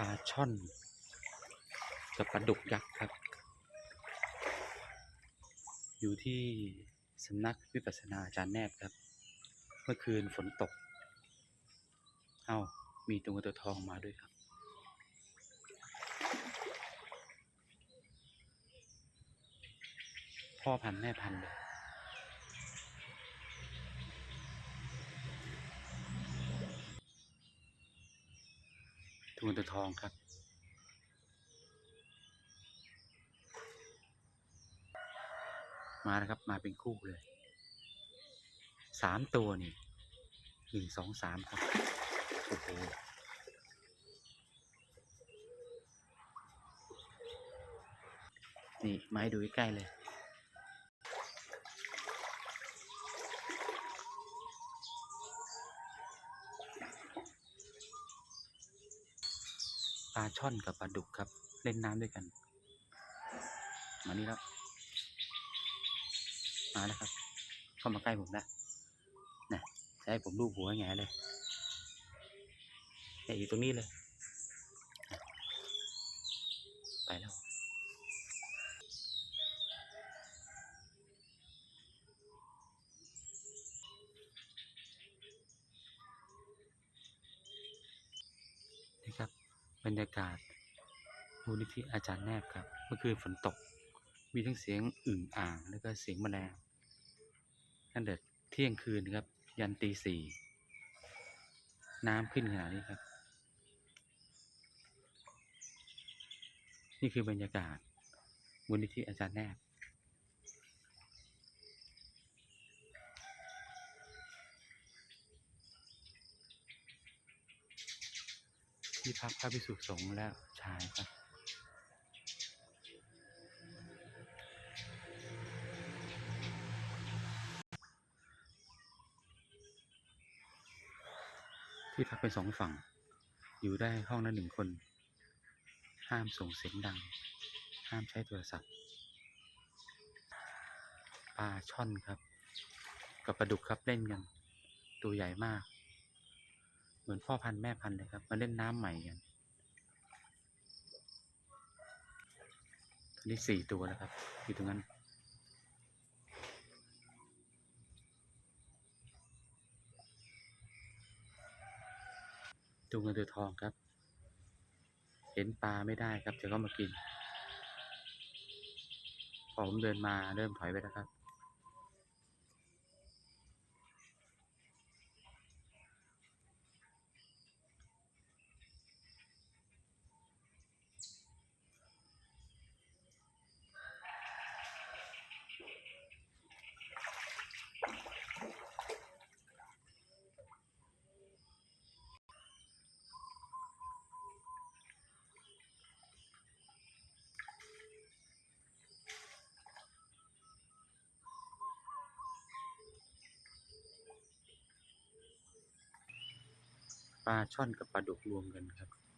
ลาช่อนกับปลาดุกยักษ์ครับ อยู่ที่สำนักวิปัสสนาจารย์แนบครับ เมื่อคืนฝนตก เอ้า มีตัวเงินตัวทองมาด้วยครับ พ่อพันแม่พันเลย ตัวเงินตัวทองครับมาแล้วครับ มาเป็นคู่เลยสามตัวนี่หนึ่งสองสามครับ โอ้โหนี่ มาให้ดูใกล้เลย ปลาช่อนกับปลาดุกครับ เล่นน้ำด้วยกัน มานี่แล้วมาแล้วครับ เข้ามาใกล้ผมแล้วนะจะให้ผมลูบหัวแงเลยอยู่ตรงนี้เลย ไปแล้ว นี่ครั บรรยากาศมูลนิธิอาจารย์แนบครับ เมื่อคืนฝนตก มีทั้งเสียงอึ่งอ่าง แล้วก็เสียงแมลงนั่นเด็ดเที่ยงคืนครับ ยันตีสี่น้ำขึ้นขนาดนี้ครับ นี่คือบรรยากาศมูลนิธิอาจารย์แนบ ที่พักพระภิกษุสงฆ์และชายครับที่พักเป็นสองฝั่ง อยู่ได้ห้องละหนึ่งคน ห้ามส่งเสียงดัง ห้ามใช้โทรศัพท์ ปลาช่อนครับ กับปลาดุกครับเล่นกัน ตัวใหญ่มาก มือนพ่อพันธุ์แม่พันธุ์เลยครับ มาเล่นน้ำใหม่กันตอนนี้สี่ตัวแล้วครับอยู่ตรงนั้นตัวเงินตัวทองครับ เห็นปลาไม่ได้ครับจะก็มากินพอผมเดินมาเริ่มถอยไปแล้วครับ ปลาช่อนกับปลาดุกรวมกันครับ